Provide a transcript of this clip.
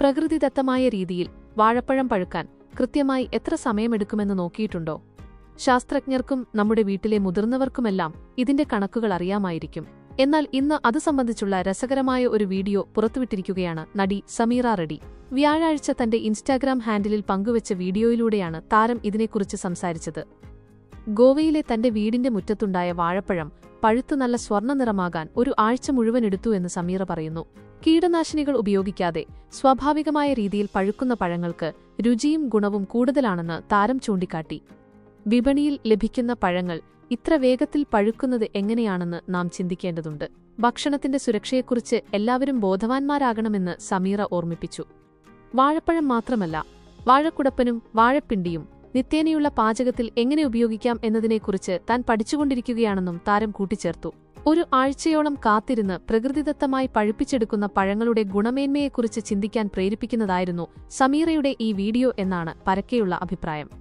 പ്രകൃതിദത്തമായ രീതിയിൽ വാഴപ്പഴം പഴുക്കാൻ കൃത്യമായി എത്ര സമയമെടുക്കുമെന്ന് നോക്കിയിട്ടുണ്ടോ? ശാസ്ത്രജ്ഞർക്കും നമ്മുടെ വീട്ടിലെ മുതിർന്നവർക്കുമെല്ലാം ഇതിന്റെ കണക്കുകൾ അറിയാമായിരിക്കും. എന്നാൽ ഇന്ന് അത് സംബന്ധിച്ചുള്ള രസകരമായ ഒരു വീഡിയോ പുറത്തുവിട്ടിരിക്കുകയാണ് നടി സമീറ റെഡി വ്യാഴാഴ്ച തന്റെ ഇൻസ്റ്റാഗ്രാം ഹാൻഡിലിൽ പങ്കുവച്ച വീഡിയോയിലൂടെയാണ് താരം ഇതിനെക്കുറിച്ച് സംസാരിച്ചത്. ഗോവയിലെ തന്റെ വീടിന്റെ മുറ്റത്തുണ്ടായ വാഴപ്പഴം പഴുത്തു നല്ല സ്വർണ നിറമാകാൻ ഒരു ആഴ്ച മുഴുവൻ എടുത്തു എന്ന് സമീറ പറയുന്നു. കീടനാശിനികൾ ഉപയോഗിക്കാതെ സ്വാഭാവികമായ രീതിയിൽ പഴുക്കുന്ന പഴങ്ങൾക്ക് രുചിയും ഗുണവും കൂടുതലാണെന്ന് താരം ചൂണ്ടിക്കാട്ടി. വിപണിയിൽ ലഭിക്കുന്ന പഴങ്ങൾ ഇത്ര വേഗത്തിൽ പഴുക്കുന്നത് എങ്ങനെയാണെന്ന് നാം ചിന്തിക്കേണ്ടതുണ്ട്. ഭക്ഷണത്തിന്റെ സുരക്ഷയെക്കുറിച്ച് എല്ലാവരും ബോധവാന്മാരാകണമെന്ന് സമീറ ഓർമ്മിപ്പിച്ചു. വാഴപ്പഴം മാത്രമല്ല വാഴക്കുടപ്പനും വാഴപ്പിണ്ടിയും നിത്യേനയുള്ള പാചകത്തിൽ എങ്ങനെ ഉപയോഗിക്കാം എന്നതിനെക്കുറിച്ച് താൻ പഠിച്ചുകൊണ്ടിരിക്കുകയാണെന്നും താരം കൂട്ടിച്ചേർത്തു. ഒരു ആഴ്ചയോളം കാത്തിരുന്ന് പ്രകൃതിദത്തമായി പഴുപ്പിച്ചെടുക്കുന്ന പഴങ്ങളുടെ ഗുണമേന്മയെക്കുറിച്ച് ചിന്തിക്കാൻ പ്രേരിപ്പിക്കുന്നതായിരുന്നു സമീറയുടെ ഈ വീഡിയോ എന്നാണ് പരക്കെയുള്ള അഭിപ്രായം.